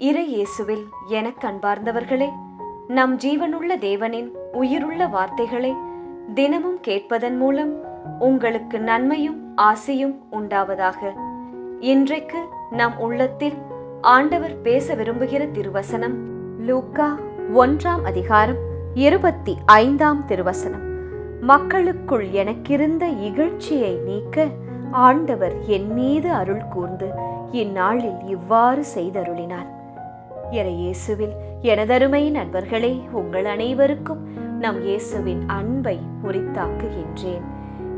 இறை இயேசுவில் எனக் அன்பார்ந்தவர்களே நம் ஜீவனுள்ள தேவனின் உயிருள்ள வார்த்தைகளை தினமும் கேட்பதன் மூலம் உங்களுக்கு நன்மையும் ஆசையும் உண்டாவதாக. இன்றைக்கு நம் உள்ளத்தில் ஆண்டவர் பேச விரும்புகிற திருவசனம் லூக்கா ஒன்றாம் அதிகாரம் இருபத்தி ஐந்தாம் திருவசனம். மக்களுக்குள் எனக்கிருந்த இகழ்ச்சியை நீக்க ஆண்டவர் என் மீது அருள் கூர்ந்து இந்நாளில் இவ்வாறு செய்தருளினார். இயேசுவில் எனதருமை நண்பர்களே உங்கள் அனைவருக்கும் நம் இயேசுவின் அன்பை உரித்தாக்குகின்றேன்.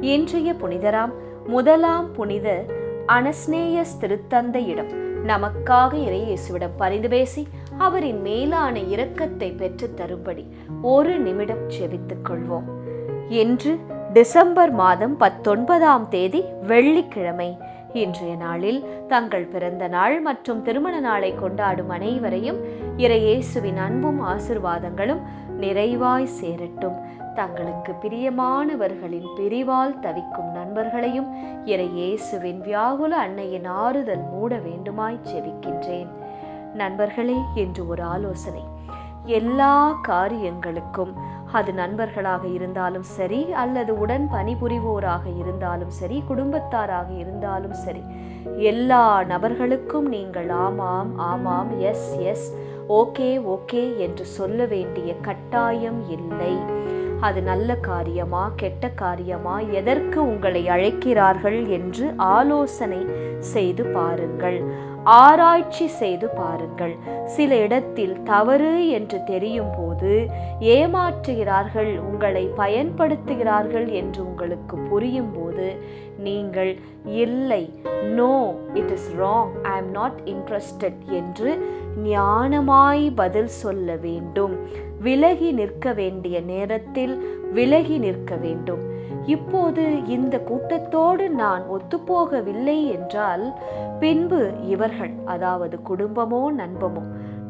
இன்றைய புனிதராம் முதலாம் புனித அனஸ்னேயஸ் திருத்தந்தையிடம் நமக்காக இறை இயேசுவிடம் பரிந்து பேசி அவரின் மேலான இரக்கத்தை பெற்றுத் தரும்படி ஒரு நிமிடம் செவித்துக் கொள்வோம். இன்று டிசம்பர் மாதம் பத்தொன்பதாம் தேதி வெள்ளிக்கிழமை. இன்றைய நாளில் தங்கள் பிறந்த நாள் மற்றும் திருமண நாளை கொண்டாடும் அனைவரையும் இறையேசுவின் அன்பும் ஆசிர்வாதங்களும் நிறைவாய் சேரட்டும். தங்களுக்கு பிரியமானவர்களின் பிரிவால் தவிக்கும் நண்பர்களையும் இறையேசுவின் வியாகுல அன்னையின் ஆறுதல் மூட வேண்டுமாய் செவிக்கின்றேன் நண்பர்களே என்று ஒரு ஆலோசனை. எல்லா காரியங்களுக்கும். அது நண்பர்களாக இருந்தாலும் சரி அல்லது உடன் பணிபுரிவோராக இருந்தாலும் சரி குடும்பத்தாராக இருந்தாலும் சரி. எல்லா நபர்களுக்கும் நீங்கள் ஆமாம் ஆமாம் எஸ் எஸ் ஓகே ஓகே என்று சொல்ல வேண்டிய கட்டாயம் இல்லை. அது நல்ல காரியமா கெட்ட காரியமா எதற்கு உங்களை அழைக்கிறார்கள் என்று ஆலோசனை செய்து பாருங்கள். ஆராய்ச்சி செய்து பாருங்கள். சில இடத்தில் தவறு என்று தெரியும் போது ஏமாற்றுகிறார்கள் உங்களை பயன்படுத்துகிறார்கள் என்று உங்களுக்கு புரியும் போது நீங்கள் இல்லை no it is wrong I am not interested என்று ஞானமாய் பதில் சொல்ல வேண்டும். விலகி நிற்க வேண்டிய நேரத்தில் விலகி நிற்க வேண்டும். இப்போது இந்த கூட்டத்தோடு நான் ஒத்துப்போகவில்லை என்றால் பின்பு இவர்கள் அதாவது குடும்பமோ நண்பமோ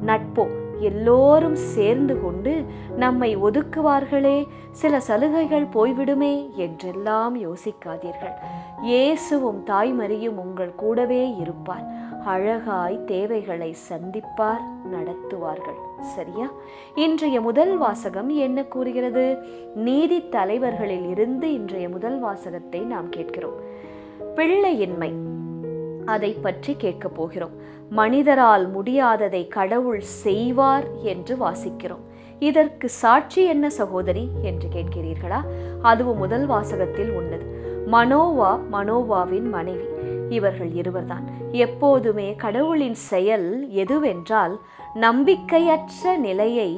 நட்போ எல்லோரும் சேர்ந்து கொண்டு நம்மை ஒதுக்குவார்களே சில சலுகைகள் போய்விடுமே என்றெல்லாம் யோசிக்காதீர்கள். இயேசுவும் தாய்மறியும் உங்கள் கூடவே இருப்பார். அழகாய் தேவைகளை சந்திப்பார் நடத்துவார்கள். சரியா? இன்றைய முதல் வாசகம் என்ன கூறுகிறது? நீதி தலைவர்களில் இருந்து இன்றைய முதல் வாசகத்தை நாம் கேட்கிறோம். பிள்ளையின்மை. அதை பற்றி கேட்கப் போகிறோம். மனிதரால் முடியாததை கடவுள் செய்வார் என்று வாசிக்கிறோம். இதற்கு சாட்சி என்ன சகோதரி? என்று கேட்கிறீர்களா? அதுவும் முதல் வாசகத்தில் உள்ளது. மனோவா மனோவாவின் மனைவி. இவர்கள் இருவர்தான். எப்போதுமே கடவுளின் செயல் எதுவென்றால் நம்பிக்கையற்ற நிலையை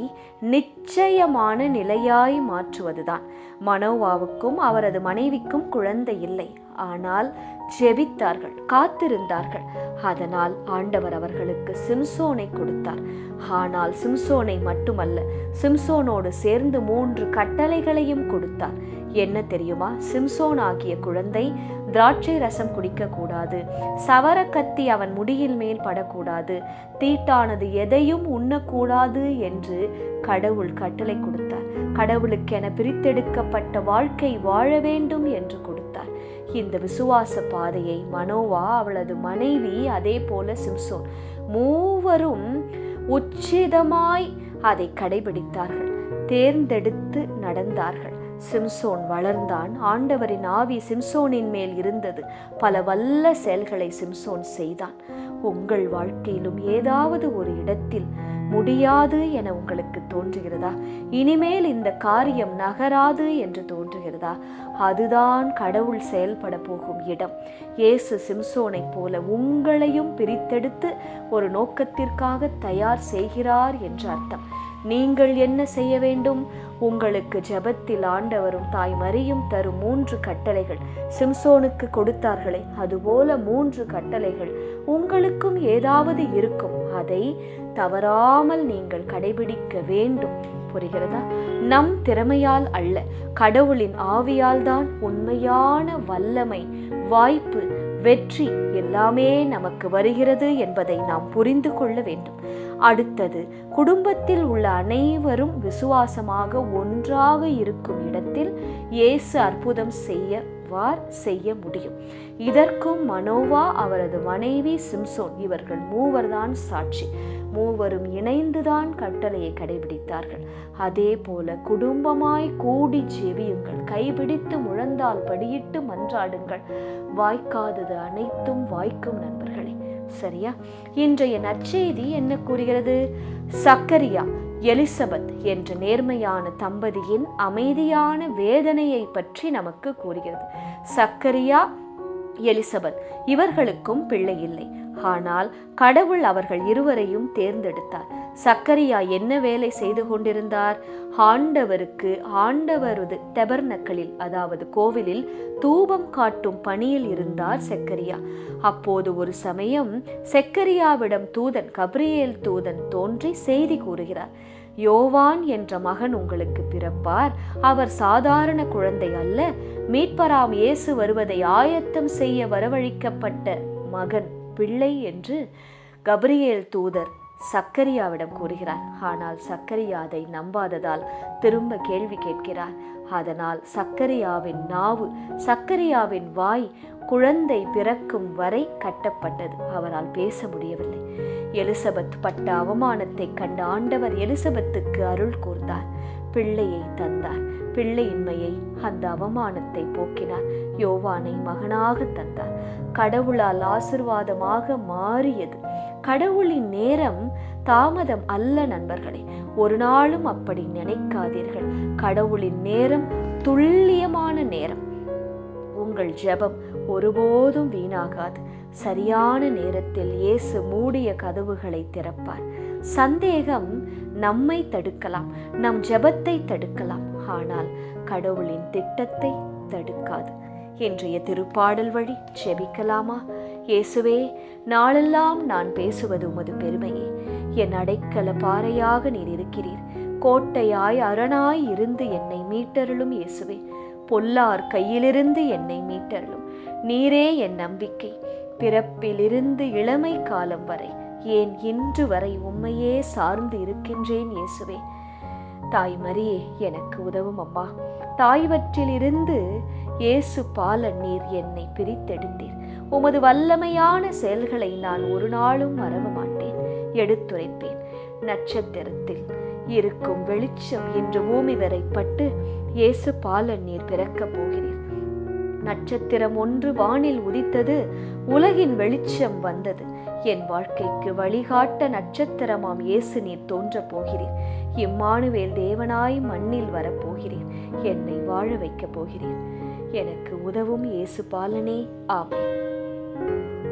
நிச்சயமான நிலையாய் மாற்றுவதுதான். மனோவாவுக்கும் அவரது மனைவிக்கும் குழந்தை இல்லை. ஆனால் ஜெபித்தார்கள் காத்திருந்தார்கள். அதனால் ஆண்டவர் அவர்களுக்கு சிம்சோனை கொடுத்தார். ஆனால் சிம்சோனை மட்டுமல்ல சிம்சோனோடு சேர்ந்து மூன்று கட்டளைகளையும் கொடுத்தார். என்ன தெரியுமா? சிம்சோன் ஆகிய குழந்தை திராட்சை ரசம் குடிக்கக்கூடாது சவர கத்தி அவன் முடியில் மேல் படக்கூடாது. தீட்டானது எதையும் உண்ணக்கூடாது என்று கடவுள் கட்டளை கொடுத்தார். கடவுளுக்கென பிரித்தெடுக்கப்பட்ட வாழ்க்கை வாழ வேண்டும் என்று கொடுத்தார். இந்த விசுவாச பாதையை மனோவா அவளது மனைவி அதே போல சிம்சோன் மூவரும் உச்சிதமாய் அதை கடைபிடித்தார்கள். தேர்ந்தெடுத்து நடந்தார்கள். சிம்சோன் வளர்ந்தான். ஆண்டவரின் ஆவி சிம்சோனின் மேல் இருந்தது. பல வல்ல செயல்களை சிம்சோன் செய்தான். உங்கள் வாழ்க்கையிலும் ஏதாவது ஒரு இடத்தில் முடியாது என உங்களுக்கு தோன்றுகிறதா? இனிமேல் இந்த காரியம் நகராது என்று தோன்றுகிறதா? அதுதான் கடவுள் செயல்பட போகும் இடம். இயேசு சிம்சோனைப் போல உங்களையும் பிரித்தெடுத்து ஒரு நோக்கத்திற்காக தயார் செய்கிறார் என்று அர்த்தம். நீங்கள் என்ன செய்ய வேண்டும்? உங்களுக்கு ஜெபத்தில் ஆண்டவரும் தாய் மரியும் தரும் மூன்று கட்டளைகள் சிம்சோனுக்கு கொடுத்தார்களே அதுபோல மூன்று கட்டளைகள் உங்களுக்கும் ஏதாவது இருக்கும். அதை தவறாமல் நீங்கள் கடைபிடிக்க வேண்டும். புரிகிறதா? நம் திறமையால் அல்ல கடவுளின் ஆவியால் தான் உண்மையான வல்லமை வாய்ப்பு வெற்றி எல்லாமே நமக்கு வருகிறது என்பதை நாம் புரிந்து கொள்ள வேண்டும். அடுத்தது குடும்பத்தில் உள்ள அனைவரும் விசுவாசமாக ஒன்றாக இருக்கும் இடத்தில் இயேசு அற்புதம் செய்ய செய்வார் செய்ய முடியும். இதற்கும் மனோவா அவரது மனைவி சிம்சோன் இவர்கள் மூவர்தான் சாட்சி. மூவரும் இணைந்துதான் கட்டளையை கடைபிடித்தார்கள். அதே போல குடும்பமாய் கூடி ஜெவியுங்கள். கைபிடித்து முழந்தால் படியிட்டு மன்றாடுங்கள். வாய்க்காதது அனைத்தும் வாய்க்கும் நண்பர்களே. சரியா? இன்றைய நற்செய்தி என்ன கூறுகிறது? சக்கரியா. எலிசபெத் என்ற நேர்மையான தம்பதியின் அமைதியான வேதனையை பற்றி நமக்கு கூறுகிறது. சக்கரியா எலிசபெத் இவர்களுக்கும் பிள்ளை இல்லை. ஆனால் கடவுள் அவர்கள் இருவரையும் தேர்ந்தெடுத்தார். சக்கரியா என்ன வேலை செய்து கொண்டிருந்தார்? ஆண்டவருக்கு ஆண்டவரது தெபர்னக்களில் அதாவது கோவிலில் தூபம் காட்டும் பணியில் இருந்தார் செக்கரியா. அப்போது ஒரு சமயம் செக்கரியாவிடம் தூதன் கப்ரியேல் தூதன் தோன்றி செய்தி கூறுகிறார் யோவான் என்ற மகன் உங்களுக்கு பிறப்பார். அவர் சாதாரண குழந்தை அல்ல. மீட்பராம் இயேசு வருவதை ஆயத்தம் செய்ய வரவழைக்கப்பட்ட மகன் பிள்ளை என்று கப்ரியேல் தூதர் சக்கரியாவிடம் கூறுகிறார் ஆனால் சக்கரியா அதை நம்பாததால் திரும்ப கேள்வி கேட்கிறார். அதனால் சக்கரியாவின் நாவு சக்கரியாவின் வாய் குழந்தை பிறக்கும் வரை கட்டப்பட்டது. அவரால் பேச முடியவில்லை. எலிசபெத் பட்ட அவமானத்தை கண்ட ஆண்டவர் எலிசபெத்துக்கு அருள் கூர்ந்தார். பிள்ளையை தந்தார். பிள்ளையின்மையை அந்த அவமானத்தை போக்கினார். யோவானை மகனாக தந்தார். கடவுளால் ஆசிர்வாதமாக மாறியது. கடவுளின் நேரம் தாமதம் அல்ல நண்பர்களே. ஒரு நாளும் அப்படி நினைக்காதீர்கள். கடவுளின் நேரம் துல்லியமான நேரம். உங்கள் ஜெபம் ஒருபோதும் வீணாகாது. சரியான நேரத்தில் இயேசு மூடிய கதவுகளை திறப்பார். சந்தேகம் நம்மை தடுக்கலாம் நம் ஜெபத்தை தடுக்கலாம். ஆனால் கடவுளின் திட்டத்தை தடுக்காது. இன்றைய திருப்பாடல் வழி ஜெபிக்கலாமா? இயேசுவே நாளெல்லாம் நான் பேசுவது உமது பெருமையே. என் அடைக்கல பாறையாக நீர் இருக்கிறீர். கோட்டையாய் அரணாய் இருந்து என்னை மீட்டருளும் இயேசுவே. பொல்லார் கையிலிருந்து என்னை மீட்டருளும். நீரே என் நம்பிக்கை. பிறப்பிலிருந்து இளமை காலம் வரை ஏன் இன்று வரை உம்மையே சார்ந்து இருக்கின்றேன் இயேசுவே. தாய் மரியே எனக்கு உதவும் அம்மா. தாய்வற்றிலிருந்து இயேசு பாலன் நீர் என்னை பிரித்தெடுத்தீர். உமது வல்லமையான செயல்களை நான் ஒரு நாளும் மறவ மாட்டேன் எடுத்துரைப்பேன். நட்சத்திரத்தில் இருக்கும் வெளிச்சம் இன்று பூமி வரை பட்டு இயேசு பாலன் நீர் பிறக்கப் போகிறீர். நட்சத்திரம் ஒன்று வானில் உதித்தது உலகின் வெளிச்சம் வந்தது. என் வாழ்க்கைக்கு வழிகாட்ட நட்சத்திரமாம் இயேசு நீர் தோன்றப் போகிறீர். இம்மானுவேல் தேவனாய் மண்ணில் வரப்போகிறீர் என்னை வாழ வைக்கப் போகிறீர். எனக்கு உதவும் இயேசு பாலனே. ஆமென்.